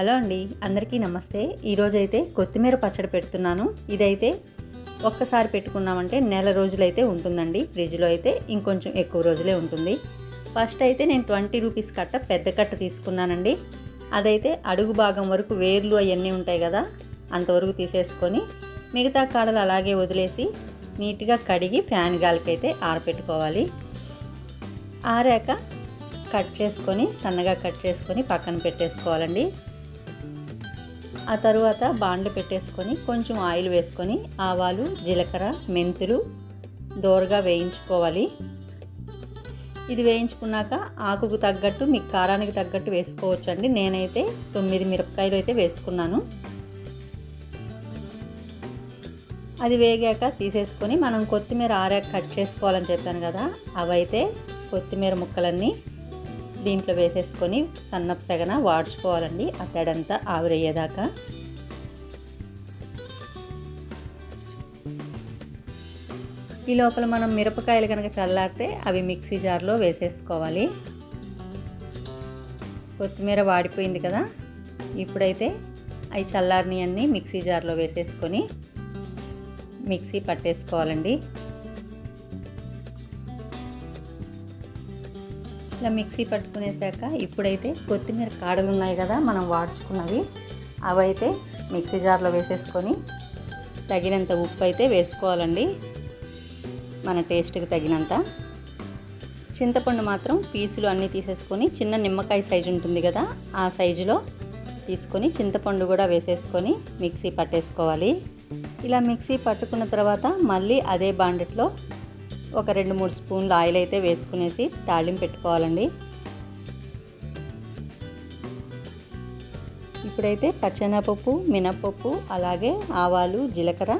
Hello అండి అందరికీ నమస్తే. ఈరోజైతే కొత్తిమీర పచ్చడి పెడుతున్నాను. ఇదైతే ఒక్కసారి పెట్టుకున్నామంటే నెల రోజులైతే ఉంటుందండి. ఫ్రిడ్జ్లో అయితే ఇంకొంచెం ఎక్కువ రోజులే ఉంటుంది. ఫస్ట్ అయితే నేను ట్వంటీ రూపీస్ కట్ట పెద్ద కట్ట తీసుకున్నానండి. అదైతే అడుగు భాగం వరకు వేర్లు అవన్నీ ఉంటాయి కదా అంతవరకు తీసేసుకొని మిగతా కాడలు అలాగే వదిలేసి నీట్గా కడిగి ఫ్యాన్ గాలికైతే ఆరపెట్టుకోవాలి. ఆరాక కట్ చేసుకొని సన్నగా కట్ చేసుకొని పక్కన పెట్టేసుకోవాలండి. ఆ తర్వాత బాండ్లు పెట్టేసుకొని కొంచెం ఆయిల్ వేసుకొని ఆవాలు జీలకర్ర మెంతులు దోరగా వేయించుకోవాలి. ఇది వేయించుకున్నాక ఆకుకు తగ్గట్టు మీకు కారానికి తగ్గట్టు వేసుకోవచ్చండి. నేనైతే తొమ్మిది మిరపకాయలు అయితే వేసుకున్నాను. అది వేగాక తీసేసుకొని మనం కొత్తిమీర ఆరాక కట్ చేసుకోవాలని చెప్పాను కదా అవైతే కొత్తిమీర ముక్కలన్నీ దీంట్లో వేసేసుకొని సన్నపు సెగన వాడ్చుకోవాలండి. ఆ తడంతా ఆవిరయ్యేదాకా. ఈ లోపల మనం మిరపకాయలు కనుక చల్లారితే అవి మిక్సీ జార్లో వేసేసుకోవాలి. కొత్తిమీర వాడిపోయింది కదా. ఇప్పుడైతే అవి చల్లారిని అన్నీ మిక్సీ జార్లో వేసేసుకొని మిక్సీ పట్టేసుకోవాలండి. ఇలా మిక్సీ పట్టుకునేసాక ఇప్పుడైతే కొత్తిమీర కాడలు ఉన్నాయి కదా మనం వాడుచుకున్నవి. అవైతే మిక్సీ జార్లో వేసేసుకొని తగినంత ఉప్పు అయితే వేసుకోవాలండి. మన టేస్ట్కి తగినంత. చింతపండు మాత్రం పీసులు అన్నీ తీసేసుకొని చిన్న నిమ్మకాయ సైజు ఉంటుంది కదా ఆ సైజులో తీసుకొని చింతపండు కూడా వేసేసుకొని మిక్సీ పట్టేసుకోవాలి. ఇలా మిక్సీ పట్టుకున్న తర్వాత మళ్ళీ అదే బాండెట్లో ఒక రెండు మూడు స్పూన్లు ఆయిల్ అయితే వేసుకునేసి తాళింపు పెట్టుకోవాలండి. ఇప్పుడైతే పచ్చెనపప్పు మినపప్పు అలాగే ఆవాలు జీలకర్ర.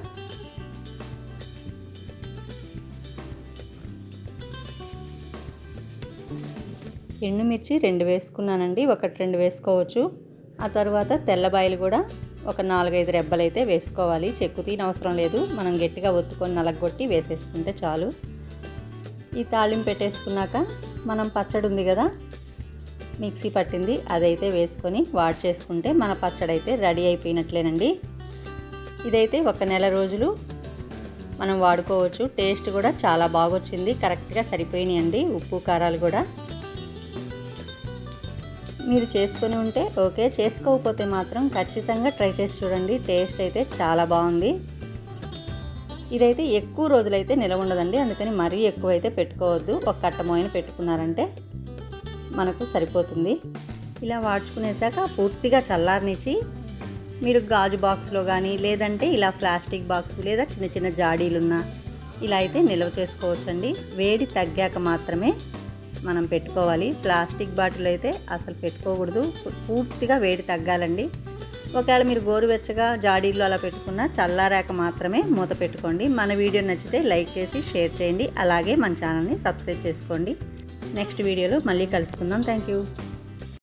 ఎండుమిర్చి రెండు వేసుకున్నానండి ఒకటి రెండు వేసుకోవచ్చు. ఆ తర్వాత తెల్లబాయలు కూడా ఒక నాలుగైదు రెబ్బలు అయితే వేసుకోవాలి. చెక్కు తీనవసరం లేదు. మనం గట్టిగా ఒత్తుకొని నలగొట్టి వేసేసుకుంటే చాలు. ఈ తాళింపు పెట్టేసుకున్నాక మనం పచ్చడి ఉంది కదా మిక్సీ పట్టింది అదైతే వేసుకొని వాడ్ చేసుకుంటే మన పచ్చడి అయితే రెడీ అయిపోయినట్లేనండి. ఇదైతే ఒక నెల రోజులు మనం వాడుకోవచ్చు టేస్ట్ కూడా చాలా బాగొచ్చింది కరెక్ట్గా సరిపోయినాయండి ఉప్పు కారాలు కూడా. మీరు చేసుకొని ఉంటే ఓకే చేసుకోకపోతే మాత్రం ఖచ్చితంగా ట్రై చేసి చూడండి టేస్ట్ అయితే చాలా బాగుంది. ఇదైతే ఎక్కువ రోజులైతే నిలవ ఉండదండి. అందుకని మరీ ఎక్కువ అయితే పెట్టుకోవద్దు. ఒక కట్టమోయిన పెట్టుకున్నారంటే మనకు సరిపోతుంది. ఇలా వాడ్చుకునేసాక పూర్తిగా చల్లారనిచ్చి మీరు గాజు బాక్స్లో కానీ లేదంటే ఇలా ప్లాస్టిక్ బాక్స్ లేదా చిన్న చిన్న జాడీలున్న ఇలా అయితే నిల్వ చేసుకోవచ్చండి. వేడి తగ్గాక మాత్రమే మనం పెట్టుకోవాలి. ప్లాస్టిక్ బాటిల్ అయితే అసలు పెట్టుకోకూడదు. పూర్తిగా వేడి తగ్గాలండి. ఒకవేళ మీరు గోరువెచ్చగా జాడీల్లో అలా పెట్టుకున్న చల్లారాక మాత్రమే మూత పెట్టుకోండి. మన వీడియో నచ్చితే లైక్ చేసి షేర్ చేయండి. అలాగే మన ఛానల్ని సబ్స్క్రైబ్ చేసుకోండి. నెక్స్ట్ వీడియోలో మళ్ళీ కలుసుకుందాం. Thank you